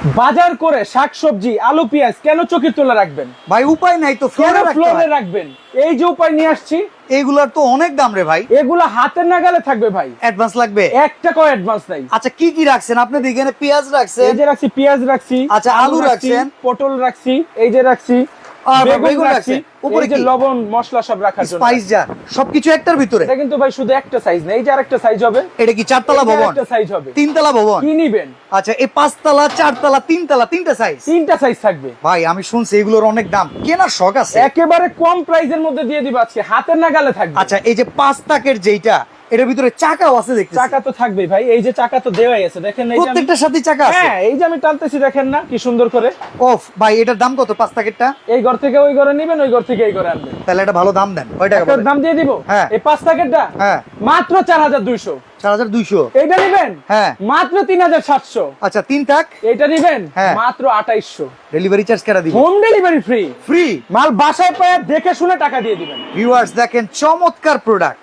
বাজার করে শাকসবজি আলু পেঁয়াজ কেন চোখের তোলা রাখবেন? ভাই উপায় নাই তো ফ্লোরে রাখবেন? এই যে উপায় নিয়ে আসছি এইগুলার তো অনেক দাম রে ভাই। এগুলো হাতের নাগালে থাকবে ভাই। অ্যাডভান্স লাগবে? একটা কয় অ্যাডভান্স নাই। আচ্ছা কি কি রাখছেন? আপনি এখানে পেঁয়াজ রাখছেন। এই যে রাখছি পেঁয়াজ রাখছি আচ্ছা, আলু রাখছেন। পটল রাখছি এই যে রাখছি বেগুন বেগুন রাখছি রাখছেন। উপরে এই যে কি? লবণ মশলা সব রাখার জন্য। স্পাইস জার সবকিছু একটার ভিতরে। এটা কিন্তু ভাই শুধু একটা সাইজ না এই যে আরেকটা সাইজ হবে এটা কি চারতলা ভবন? আরেকটা সাইজ হবে। তিনতলা ভবন। কি নিবেন? আচ্ছা এই পাঁচতলা চারতলা তিনতলা তিনটা সাইজ তিনটা সাইজ থাকবে। ভাই আমি শুনছি এগুলোর অনেক দাম। কেনার শখ আছে? একেবারে কম প্রাইসের মধ্যে দিয়ে দিব আজকে। হাতের নাগালে থাকবে। আচ্ছা এই যে পাঁচ তাকের যেইটা এটার ভিতরে চাকাও আছে দেখতে চাকা তো থাকবেই ভাই এই যে চাকা তো দেওয়াই আছে। দেখেন এই প্রত্যেকটার সাথে চাকা আছে। হ্যাঁ এই যে আমি টানতেছি দেখেন না কি সুন্দর করে। অফ ভাই এটার দাম কত পাঁচ তাকেরটা এই ঘর থেকে ওই ঘরে নিবেন ওই ঘর থেকে এই ঘরে আনবেন। তাহলে এটা ভালো দাম দেন কয় টাকা? দাম দিয়ে দিব? হ্যাঁ। এই পাঁচ প্যাকেটটা? হ্যাঁ। মাত্র চার হাজার দুইশো। চার হাজার দুইশো। এইটা নিবেন? হ্যাঁ। মাত্র তিন হাজার সাতশো। আচ্ছা তিন তাক এইটা নিবেন? হ্যাঁ। মাত্র আঠাইশশো। ডেলিভারি চার্জ কেটে দিব? হোম ডেলিভারি ফ্রি ফ্রি মাল বাসায় পেয়ে দেখে শুনে টাকা দিয়ে দিবেন। ভিউয়ার্স দেখেন চমৎকার প্রোডাক্ট